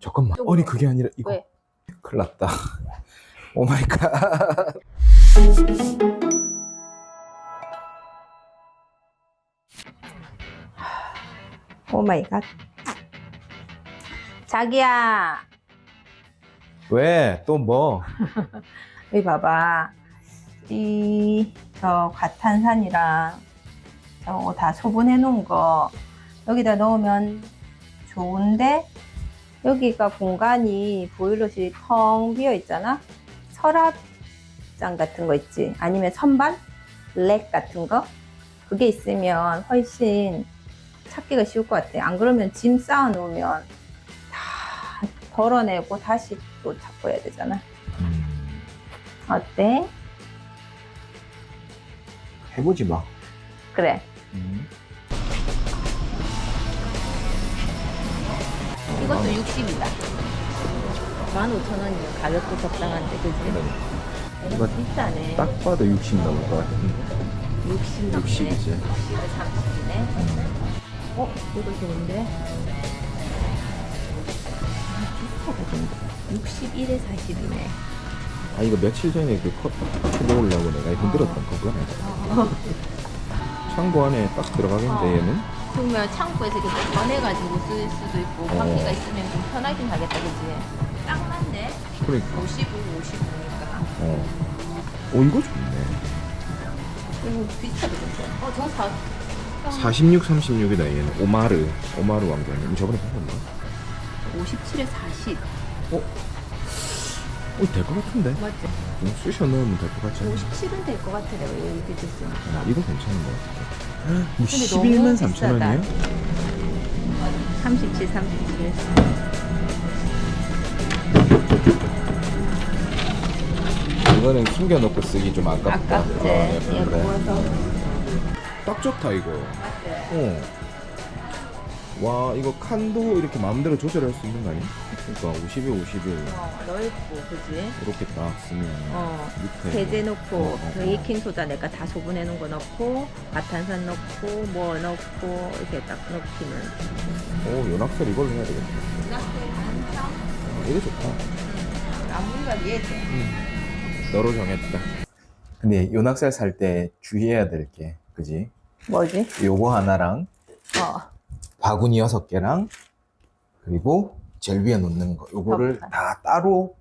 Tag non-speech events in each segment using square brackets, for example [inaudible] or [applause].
잠깐만. 쪽으로. 아니 그게 아니라 이거 왜? 큰일 났다. [laughs] 오 마이 갓. 오 마이 갓. 자기야, 왜? 또 뭐? [laughs] 여기 봐봐. 이, 저, 과탄산이랑 저거 다 소분해 놓은 거 여기다 넣으면 좋은데, 여기가 공간이 보일러실이 텅 비어 있잖아? 서랍장 같은 거 있지? 아니면 선반? 렉 같은 거? 그게 있으면 훨씬 찾기가 쉬울 것 같아. 안 그러면 짐 쌓아 놓으면 다 덜어내고 다시 또 찾고 해야 되잖아. 음, 어때? 해보지 마. 그래. 음. 이것도 60이다. 15,000원이면 가격도 적당한데, 그지? 이거 비싸네. 딱 봐도 60 넘을 것 같은데. 60 넘네. 60 이지. 60에 30이네. 어? 이거 좋은데? 아, 비싸다, 근데. 61에 40이네. 아 이거 며칠 전에 그컵 쳐먹으려고 내가 흔들었던 거구나. 창고 안에 딱 들어가겠는데 어. 얘는? 그러면 창고에서 이렇게 꺼내가지고 쓸 수도 있고, 어. 바퀴가 있으면 좀 편하긴 하겠다, 그지? 딱 맞네. 그러니까. 55, 55니까. 어. 오 이거 좋네. 이거 비슷하게 생겼어. 어, 저 사, 46, 36이다 얘는. 오마르. 오마르 왕자님. 저번에 봤었나? 57에 40. 어, 될 것 같은데. 맞지? 좀 쑤셔 넣으면 될 것 같지 않아? 57은 될 것 같아, 내가 이렇게 됐으니까. 아, 이거 괜찮은 것 같아. 근데 11만 너무 3천 비싸다. 원이에요? 37, 37. 이거는 숨겨놓고 쓰기 좀 아깝다. 아깝지? 어, 약간 얘 그래. 딱 좋다 이거. 맞지? 어. 와 이거 칸도 이렇게 마음대로 조절할 수 있는 거 아니야? 그러니까 50에 50에 어, 넓고, 그지? 이렇게 딱 쓰면 어. 밑에 세제 넣고, 어, 어, 어. 베이킹 소다 내가 다 소분해 놓은 거 넣고, 과탄산 넣고, 뭐 넣고, 이렇게 딱 넣기는. 오 연합설 이걸로 해야 되겠다. 어, 이거 좋다. 나무가 얘지. 너로 정했다. 근데 연합살 살 때 주의해야 될 게, 그지? 뭐지? 요거 하나랑 어. 바구니 여섯 개랑 그리고 젤 위에 놓는 거 요거를 덮판. 다 따로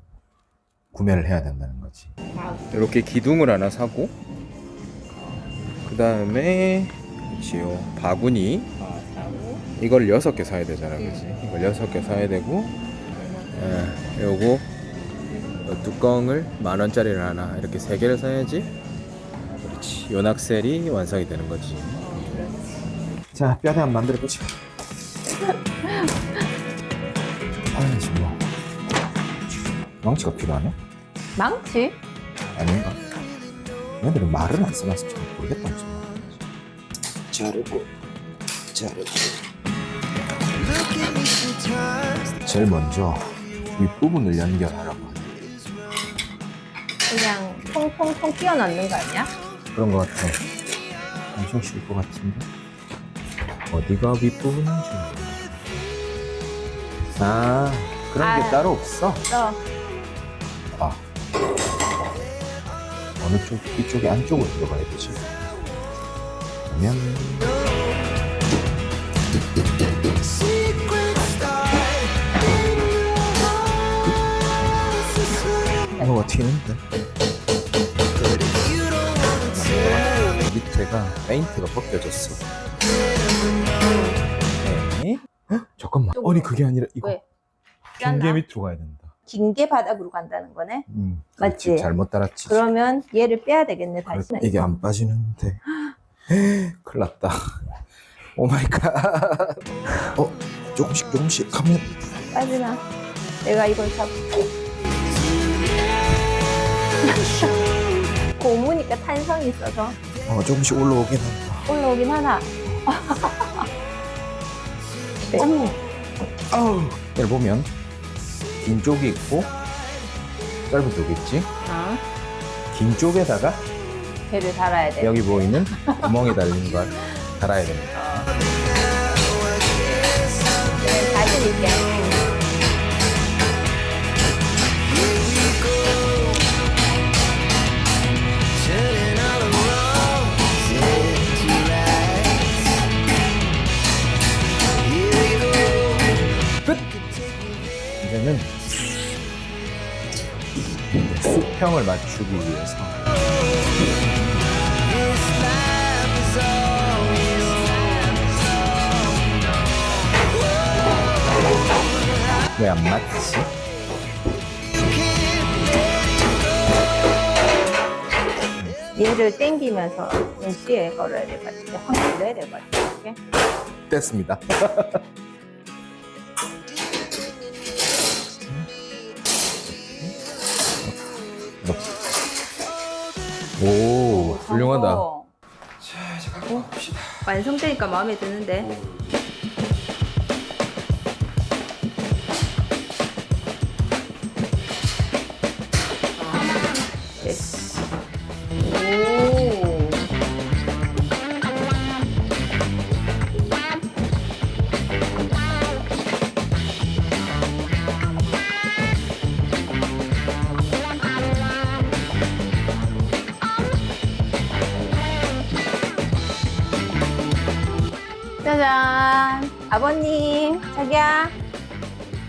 구매를 해야 된다는 거지. 다 이렇게 기둥을 하나 사고 그 다음에 그치요 바구니. 이걸 여섯 개 사야 되잖아, 응. 그지? 이걸 여섯 개 사야 되고 예, 요거 요 뚜껑을 만 원짜리를 하나 이렇게 세 개를 사야지. 그렇지. 연악셀이 완성이 되는 거지. 자, 뼈대 한번 만들어 보자. 아야지 뭐. 망치가 필요하네? 망치? 아닌가? 얘들은 말을 안 써놔서 잘 모르겠다. 무슨 말인지. 자르고, 자르고. 제일 먼저 윗부분을 연결하라고 하네. 그냥 통통통 끼워 넣는 거 아니야? 그런 것 같아. 엄청 쉬울 것 같은데? 어디가 윗부분인지. 아, 그런 게 아. 따로 없어. 너 아. 어느 쪽, 이쪽이 안쪽으로 들어가야 되지. 그러면. 뭐가 튀는데? 밑에가 페인트가 벗겨졌어. 네. 헉, 잠깐만. 아니 그게 아니라 이거 왜? 짠나? 밑으로 가야 된다. 긴 게 바닥으로 간다는 거네. 음, 맞지? 그렇지. 잘못 따랐지. 그러면 얘를 빼야 되겠네 그래, 다시. 이게 안 빠지는데. [gasps] 큰일 났다. 오 마이 갓. 어, 조금씩 조금씩 하면 빠지나? 내가 이걸 잡고. [laughs] 고무니까 탄성이 있어서 어, 조금씩 올라오긴 한다. 올라오긴 하나. [laughs] 네. 어머. 아우. 얘를 보면 긴 쪽이 있고 짧은 쪽이 있지. 어? 긴 쪽에다가 배를 달아야 돼. 여기 보이는 구멍에 달린 걸 달아야 됩니다. 네, 자신 있게. 평을 맞추기 위해서 왜 안 맞지? 얘를 당기면서 동시에 걸어야 같은데 확 같은데 됐습니다. [laughs] 오, 훌륭하다. 어. 자, 이제 갖고 봅시다. 완성되니까 마음에 드는데 됐어. 오. 짜잔. 아버님, 자기야.